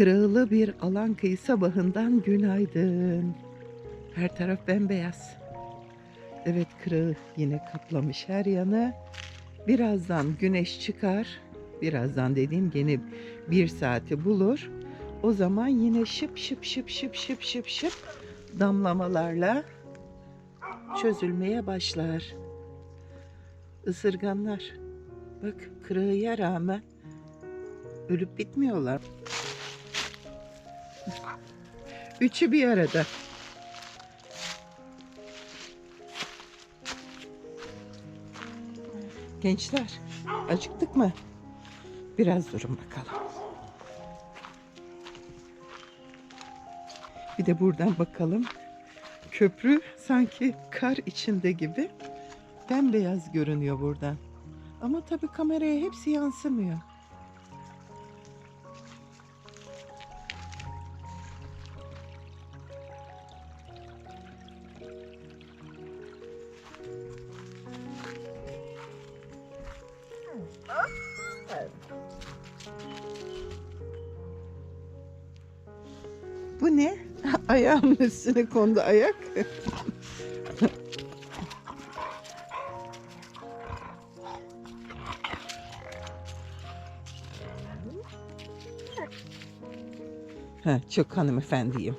Kırığılı bir alan kıyı sabahından günaydın. Her taraf bembeyaz. Evet kırığı yine kaplamış her yanı. Birazdan güneş çıkar. Birazdan dediğim gene bir saati bulur. O zaman yine şıp şıp şıp şıp şıp şıp şıp damlamalarla çözülmeye başlar. Isırganlar. Bak kırığıya rağmen ölüp bitmiyorlar. Üçü bir arada. Gençler, acıktık mı? Biraz durun bakalım. Bir de buradan bakalım. Köprü sanki kar içinde gibi bembeyaz görünüyor buradan. Ama tabii kameraya hepsi yansımıyor. Ayağımın üstüne kondu ayak. ha, çok hanımefendiyim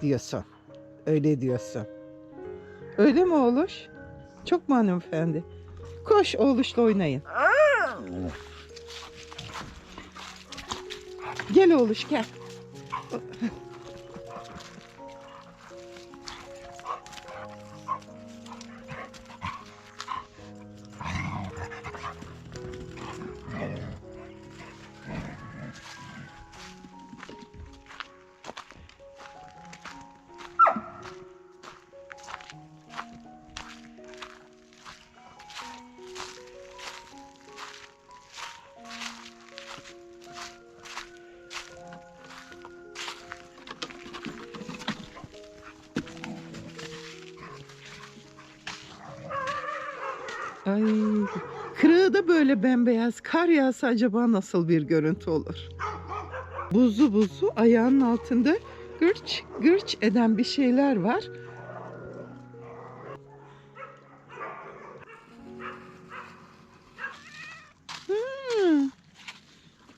diyorsun. Öyle diyorsun. Öyle mi oğluş? Çok mu hanımefendi? Koş oğluşla oynayın. Gel oğluş gel. Ay, kırığı da böyle bembeyaz. Kar yağsa acaba nasıl bir görüntü olur? Buzlu buzlu ayağının altında gırç gırç eden bir şeyler var. Hmm.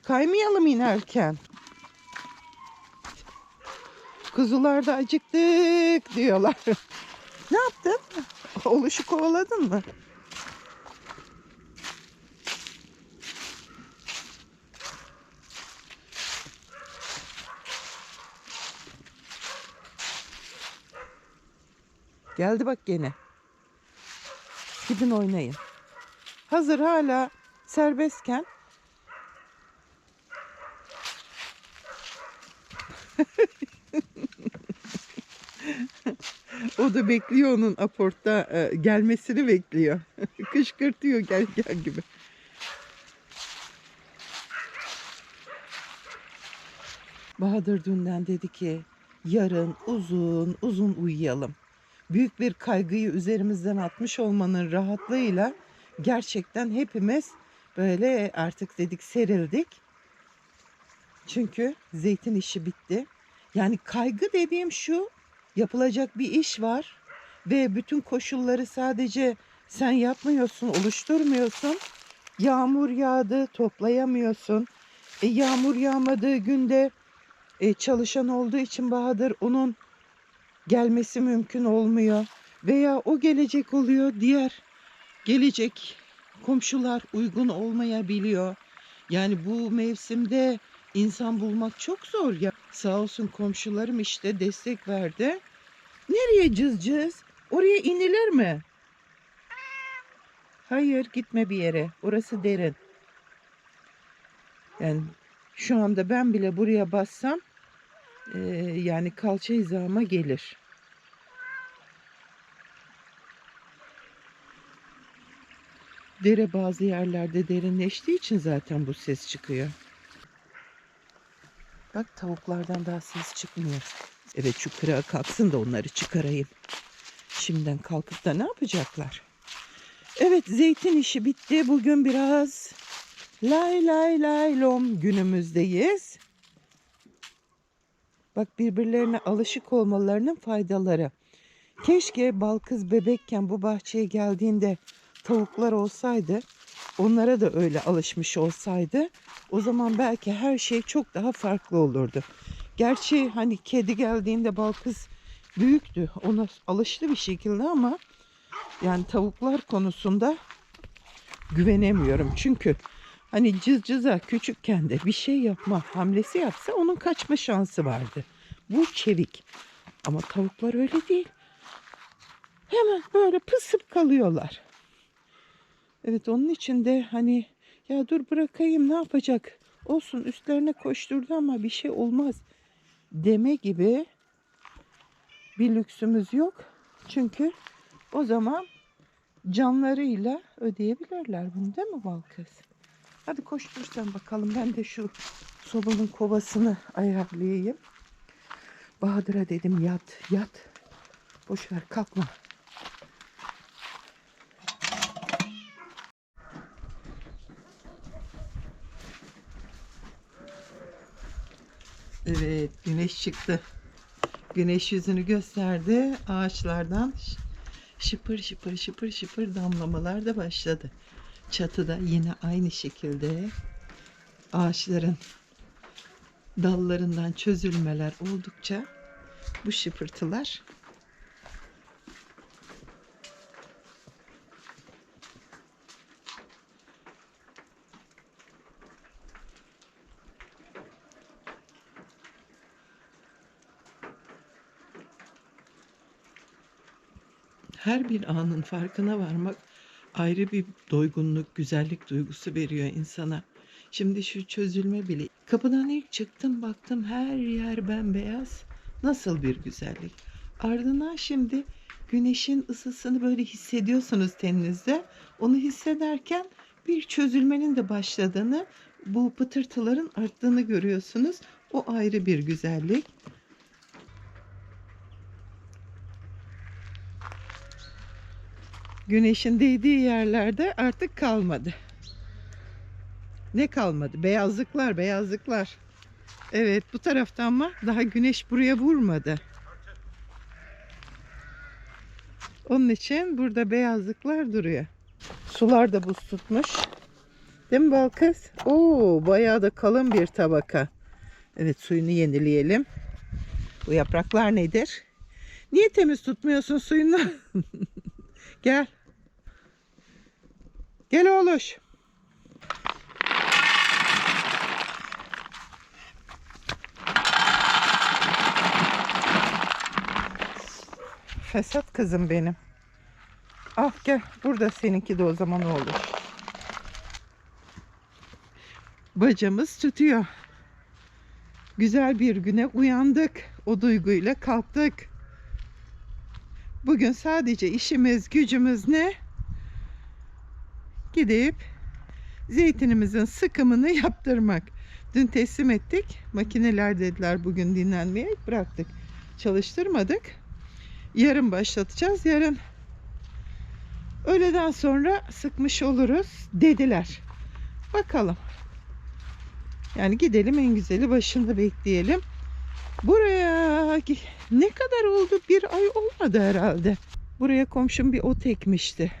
Kaymayalım inerken. Kuzular da acıktık diyorlar. ne yaptın? Oluşu kovaladın mı? Geldi bak gene. Gidin oynayın. Hazır hala serbestken o da bekliyor onun aportta e, gelmesini bekliyor. Kışkırtıyor gel gel gibi. Bahadır dünden dedi ki yarın uzun uzun uyuyalım. Büyük bir kaygıyı üzerimizden atmış olmanın rahatlığıyla gerçekten hepimiz böyle artık dedik serildik. Çünkü zeytin işi bitti. Yani kaygı dediğim şu yapılacak bir iş var ve bütün koşulları sadece sen yapmıyorsun, oluşturmuyorsun. Yağmur yağdı, toplayamıyorsun. E, yağmur yağmadığı günde e, çalışan olduğu için Bahadır onun gelmesi mümkün olmuyor. Veya o gelecek oluyor, diğer gelecek komşular uygun olmayabiliyor. Yani bu mevsimde insan bulmak çok zor ya. Sağ olsun komşularım işte destek verdi. Nereye cız cız? Oraya inilir mi? Hayır gitme bir yere. Orası derin. Yani şu anda ben bile buraya bassam e, yani kalça hizama gelir. Dere bazı yerlerde derinleştiği için zaten bu ses çıkıyor. Bak tavuklardan daha ses çıkmıyor. Evet şu kırağa kalksın da onları çıkarayım. Şimdiden kalkıp da ne yapacaklar? Evet zeytin işi bitti. Bugün biraz lay lay lay lom günümüzdeyiz. Bak birbirlerine alışık olmalarının faydaları. Keşke bal kız bebekken bu bahçeye geldiğinde tavuklar olsaydı, onlara da öyle alışmış olsaydı, o zaman belki her şey çok daha farklı olurdu. Gerçi hani kedi geldiğinde bal kız büyüktü, ona alıştı bir şekilde ama yani tavuklar konusunda güvenemiyorum. Çünkü hani cız cıza küçükken de bir şey yapma hamlesi yapsa onun kaçma şansı vardı. Bu çevik. Ama tavuklar öyle değil. Hemen böyle pısıp kalıyorlar. Evet onun için de hani ya dur bırakayım ne yapacak? Olsun üstlerine koşturdu ama bir şey olmaz deme gibi bir lüksümüz yok. Çünkü o zaman canlarıyla ödeyebilirler bunu değil mi bal kız? Hadi koştur bakalım ben de şu sobanın kovasını ayarlayayım. Bahadır'a dedim yat yat. Boş ver kalkma. Evet güneş çıktı. Güneş yüzünü gösterdi. Ağaçlardan şıpır şıpır şıpır şıpır damlamalar da başladı. Çatıda yine aynı şekilde ağaçların dallarından çözülmeler oldukça bu şıpırtılar her bir anın farkına varmak ayrı bir doygunluk, güzellik duygusu veriyor insana. Şimdi şu çözülme bile. Kapıdan ilk çıktım baktım her yer bembeyaz. Nasıl bir güzellik. Ardından şimdi güneşin ısısını böyle hissediyorsunuz teninizde. Onu hissederken bir çözülmenin de başladığını, bu pıtırtıların arttığını görüyorsunuz. O ayrı bir güzellik. Güneşin değdiği yerlerde artık kalmadı. Ne kalmadı? Beyazlıklar, beyazlıklar. Evet, bu tarafta ama daha güneş buraya vurmadı. Onun için burada beyazlıklar duruyor. Sular da buz tutmuş. Değil mi Balkız? Oo, bayağı da kalın bir tabaka. Evet, suyunu yenileyelim. Bu yapraklar nedir? Niye temiz tutmuyorsun suyunu? Gel. Gel oğluş. Fesat kızım benim. Al gel. Burada seninki de o zaman olur. Bacamız tutuyor. Güzel bir güne uyandık. O duyguyla kalktık. Bugün sadece işimiz, gücümüz ne? Gidip zeytinimizin sıkımını yaptırmak. Dün teslim ettik. Makineler dediler bugün dinlenmeye bıraktık. Çalıştırmadık. Yarın başlatacağız. Yarın öğleden sonra sıkmış oluruz dediler. Bakalım. Yani gidelim en güzeli başında bekleyelim. Buraya ne kadar oldu? Bir ay olmadı herhalde. Buraya komşum bir ot ekmişti.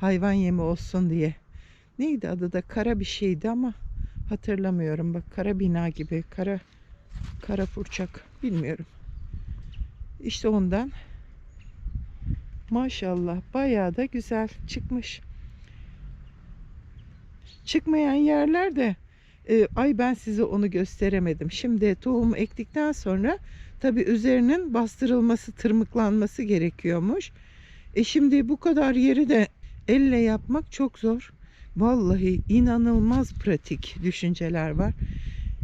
Hayvan yemi olsun diye. Neydi adı da? Kara bir şeydi ama hatırlamıyorum. Bak kara bina gibi. Kara kara fırçak. Bilmiyorum. İşte ondan. Maşallah bayağı da güzel çıkmış. Çıkmayan yerler de e, ay ben size onu gösteremedim. Şimdi tohum ektikten sonra tabi üzerinin bastırılması, tırmıklanması gerekiyormuş. E şimdi bu kadar yeri de elle yapmak çok zor. Vallahi inanılmaz pratik düşünceler var.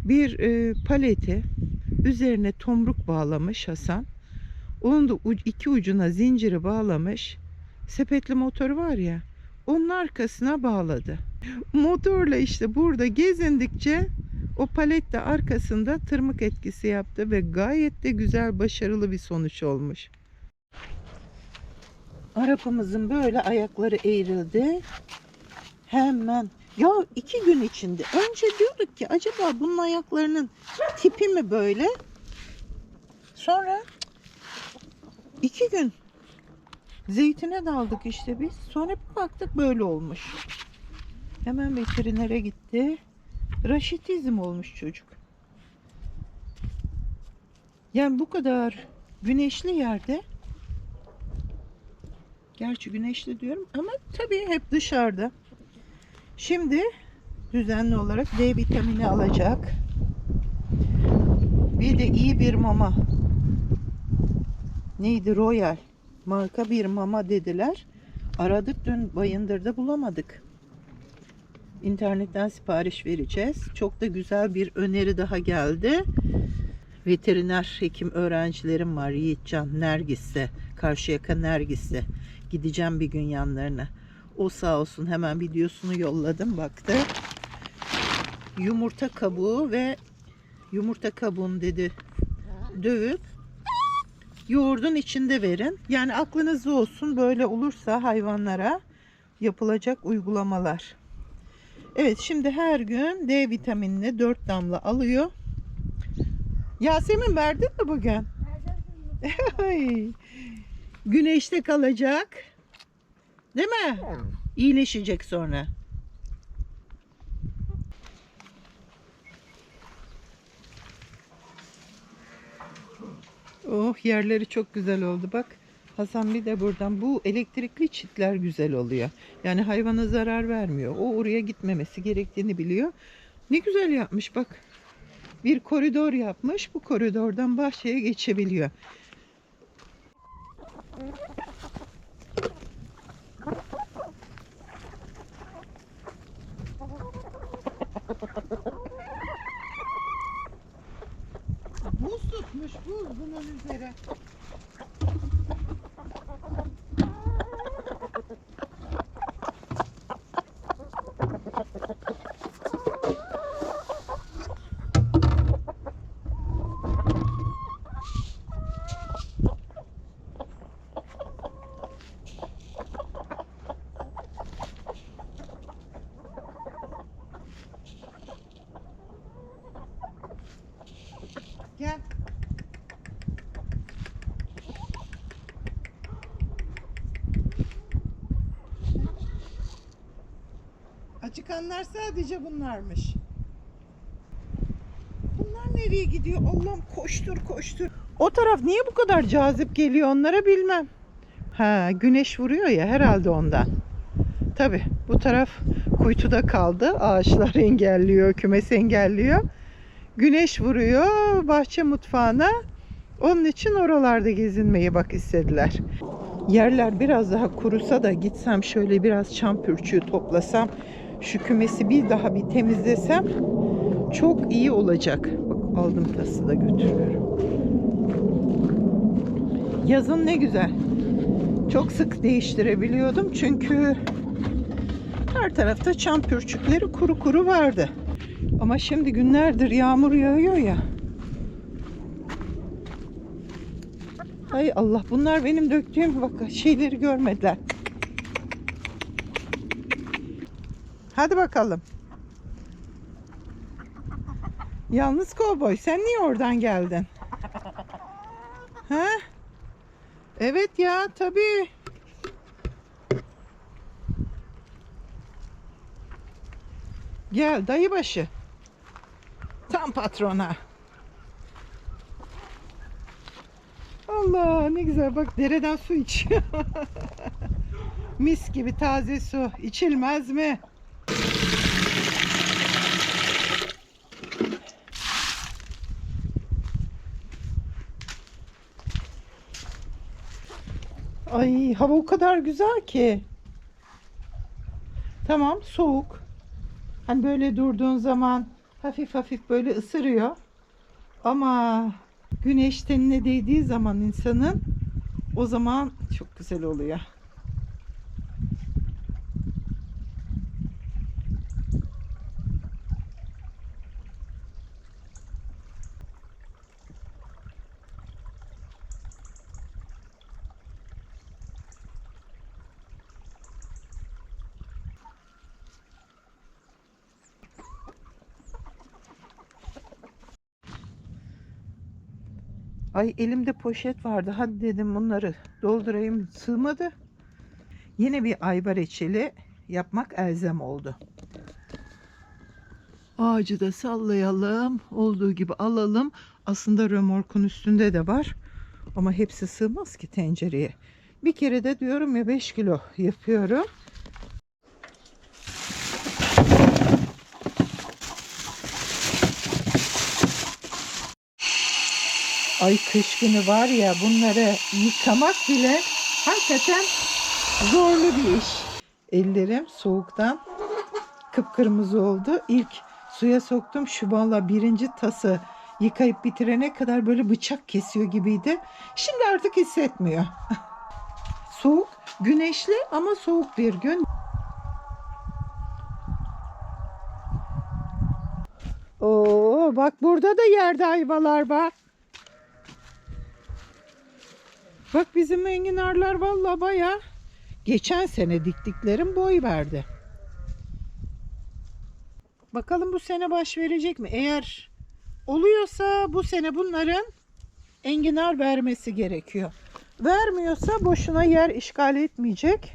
Bir e, paleti üzerine tomruk bağlamış Hasan. Onun da iki ucuna zinciri bağlamış. Sepetli motoru var ya. onun arkasına bağladı. Motorla işte burada gezindikçe o palet de arkasında tırmık etkisi yaptı ve gayet de güzel başarılı bir sonuç olmuş. Arabamızın böyle ayakları eğrildi. Hemen ya iki gün içinde önce diyorduk ki acaba bunun ayaklarının tipi mi böyle? Sonra iki gün zeytine daldık işte biz. Sonra bir baktık böyle olmuş. Hemen veterinere gitti. Raşitizm olmuş çocuk. Yani bu kadar güneşli yerde Gerçi güneşli diyorum ama tabii hep dışarıda. Şimdi düzenli olarak D vitamini alacak. Bir de iyi bir mama. Neydi Royal? Marka bir mama dediler. Aradık dün Bayındır'da bulamadık. İnternetten sipariş vereceğiz. Çok da güzel bir öneri daha geldi. Veteriner hekim öğrencilerim var. Yiğitcan Nergis'te. Karşıyaka Nergis'te. Gideceğim bir gün yanlarına. O sağ olsun hemen videosunu yolladım baktı. Yumurta kabuğu ve yumurta kabuğunu dedi dövüp yoğurdun içinde verin. Yani aklınızda olsun böyle olursa hayvanlara yapılacak uygulamalar. Evet şimdi her gün D vitaminini 4 damla alıyor. Yasemin verdin mi bugün? Ay, Güneşte kalacak. Değil mi? İyileşecek sonra. Oh yerleri çok güzel oldu bak. Hasan bir de buradan bu elektrikli çitler güzel oluyor. Yani hayvana zarar vermiyor. O oraya gitmemesi gerektiğini biliyor. Ne güzel yapmış bak. Bir koridor yapmış. Bu koridordan bahçeye geçebiliyor. Buz tutmuş buz bunun üzeri. Gel. Acıkanlar sadece bunlarmış. Bunlar nereye gidiyor? Allah'ım koştur koştur. O taraf niye bu kadar cazip geliyor onlara bilmem. Ha güneş vuruyor ya herhalde ondan. Tabi bu taraf kuytuda kaldı. Ağaçlar engelliyor, kümes engelliyor. Güneş vuruyor bahçe mutfağına. Onun için oralarda gezinmeyi bak istediler. Yerler biraz daha kurusa da gitsem şöyle biraz çam pürçüğü toplasam şu kümesi bir daha bir temizlesem çok iyi olacak. Bak aldım tası da götürüyorum. Yazın ne güzel. Çok sık değiştirebiliyordum çünkü her tarafta çam pürçükleri kuru kuru vardı. Ama şimdi günlerdir yağmur yağıyor ya. Hay Allah bunlar benim döktüğüm bak şeyleri görmediler. Hadi bakalım. Yalnız kovboy sen niye oradan geldin? Ha? Evet ya tabii. Gel dayı başı. Tam patrona. Allah ne güzel bak dereden su içiyor. Mis gibi taze su. İçilmez mi? Ay hava o kadar güzel ki. Tamam soğuk. Hani böyle durduğun zaman hafif hafif böyle ısırıyor. Ama güneş tenine değdiği zaman insanın o zaman çok güzel oluyor. Ay elimde poşet vardı. Hadi dedim bunları doldurayım. Sığmadı. Yine bir ayva reçeli yapmak elzem oldu. Ağacı da sallayalım. Olduğu gibi alalım. Aslında römorkun üstünde de var. Ama hepsi sığmaz ki tencereye. Bir kere de diyorum ya 5 kilo yapıyorum. Ay kış günü var ya bunları yıkamak bile hakikaten zorlu bir iş. Ellerim soğuktan kıpkırmızı oldu. İlk suya soktum şu valla birinci tası yıkayıp bitirene kadar böyle bıçak kesiyor gibiydi. Şimdi artık hissetmiyor. Soğuk, güneşli ama soğuk bir gün. Oo, bak burada da yerde ayvalar var. Bak bizim enginarlar valla baya geçen sene diktiklerim boy verdi. Bakalım bu sene baş verecek mi? Eğer oluyorsa bu sene bunların enginar vermesi gerekiyor. Vermiyorsa boşuna yer işgal etmeyecek.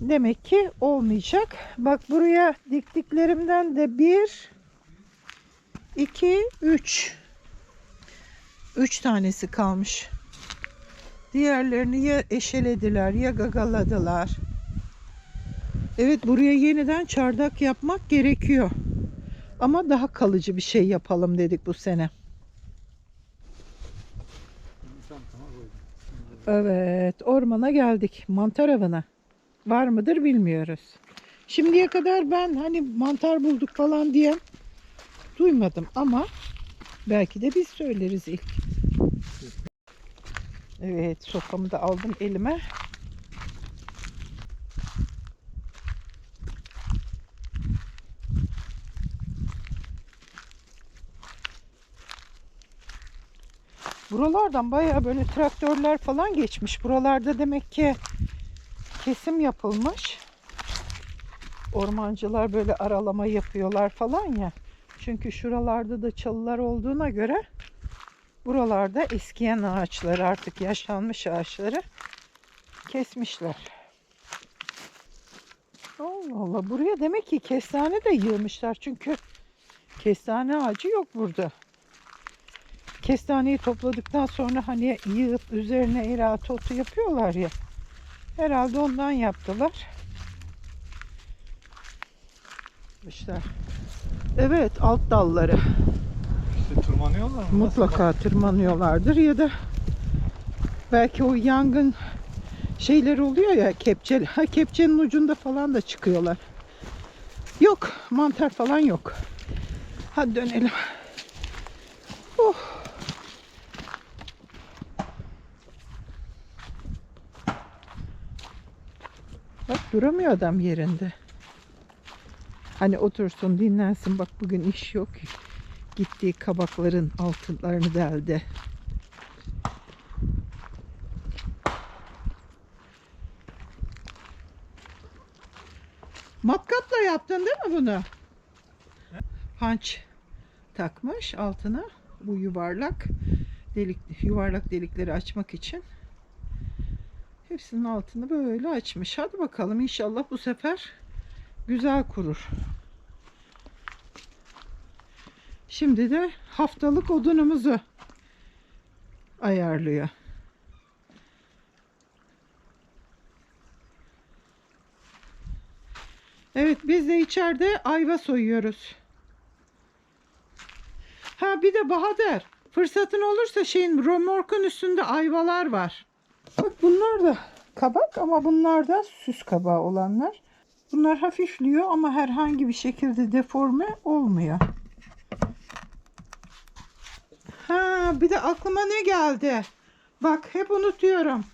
Demek ki olmayacak. Bak buraya diktiklerimden de bir, iki, üç. Üç tanesi kalmış. Diğerlerini ya eşelediler ya gagaladılar. Evet buraya yeniden çardak yapmak gerekiyor. Ama daha kalıcı bir şey yapalım dedik bu sene. Evet ormana geldik. Mantar avına. Var mıdır bilmiyoruz. Şimdiye kadar ben hani mantar bulduk falan diye duymadım ama belki de biz söyleriz ilk. Evet sopamı da aldım elime. Buralardan bayağı böyle traktörler falan geçmiş. Buralarda demek ki kesim yapılmış. Ormancılar böyle aralama yapıyorlar falan ya. Çünkü şuralarda da çalılar olduğuna göre buralarda eskiyen ağaçları artık yaşlanmış ağaçları kesmişler. Allah Allah buraya demek ki kestane de yığmışlar çünkü kestane ağacı yok burada. Kestaneyi topladıktan sonra hani yığıp üzerine erat otu yapıyorlar ya. Herhalde ondan yaptılar. İşte. Evet alt dalları. Tırmanıyorlar mı? Mutlaka tırmanıyorlardır ya da belki o yangın şeyler oluyor ya kepçe ha kepçenin ucunda falan da çıkıyorlar. Yok mantar falan yok. Hadi dönelim. Oh. Bak duramıyor adam yerinde. Hani otursun dinlensin bak bugün iş yok. Gittiği kabakların altınlarını deldi. Matkapla yaptın değil mi bunu? Hanç takmış altına bu yuvarlak delik yuvarlak delikleri açmak için. Hepsinin altını böyle açmış. Hadi bakalım inşallah bu sefer güzel kurur. Şimdi de haftalık odunumuzu ayarlıyor. Evet biz de içeride ayva soyuyoruz. Ha bir de Bahadır fırsatın olursa şeyin römorkun üstünde ayvalar var. Bak bunlar da kabak ama bunlar da süs kabağı olanlar. Bunlar hafifliyor ama herhangi bir şekilde deforme olmuyor. Ha bir de aklıma ne geldi? Bak hep unutuyorum.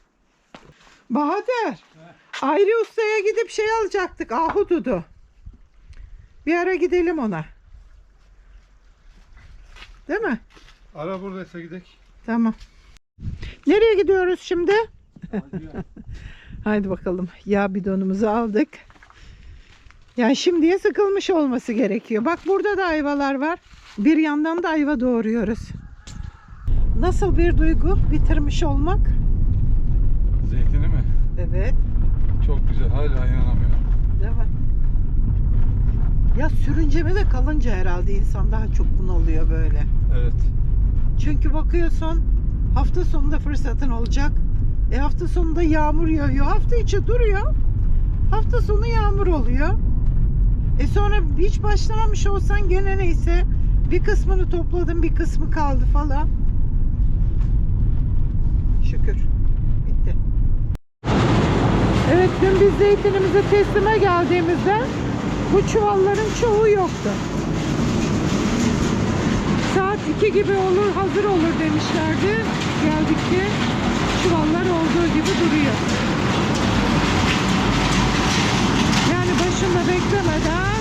Bahadır. Ayrı ustaya gidip şey alacaktık. Ahududu. Bir ara gidelim ona. Değil mi? Ara buradaysa gidelim. Tamam. Nereye gidiyoruz şimdi? Haydi bakalım. Yağ bidonumuzu aldık. Yani şimdiye sıkılmış olması gerekiyor. Bak burada da ayvalar var. Bir yandan da ayva doğruyoruz. Nasıl bir duygu bitirmiş olmak? Zeytini mi? Evet. Çok güzel. Hala inanamıyorum. Değil mi? Ya sürünceme de kalınca herhalde insan daha çok bunalıyor böyle. Evet. Çünkü bakıyorsun hafta sonunda fırsatın olacak. E hafta sonunda yağmur yağıyor. Hafta içi duruyor. Hafta sonu yağmur oluyor. E sonra hiç başlamamış olsan gene neyse bir kısmını topladın bir kısmı kaldı falan şükür. Bitti. Evet dün biz zeytinimizi teslime geldiğimizde bu çuvalların çoğu yoktu. Saat 2 gibi olur hazır olur demişlerdi. Geldik ki çuvallar olduğu gibi duruyor. Yani başında beklemeden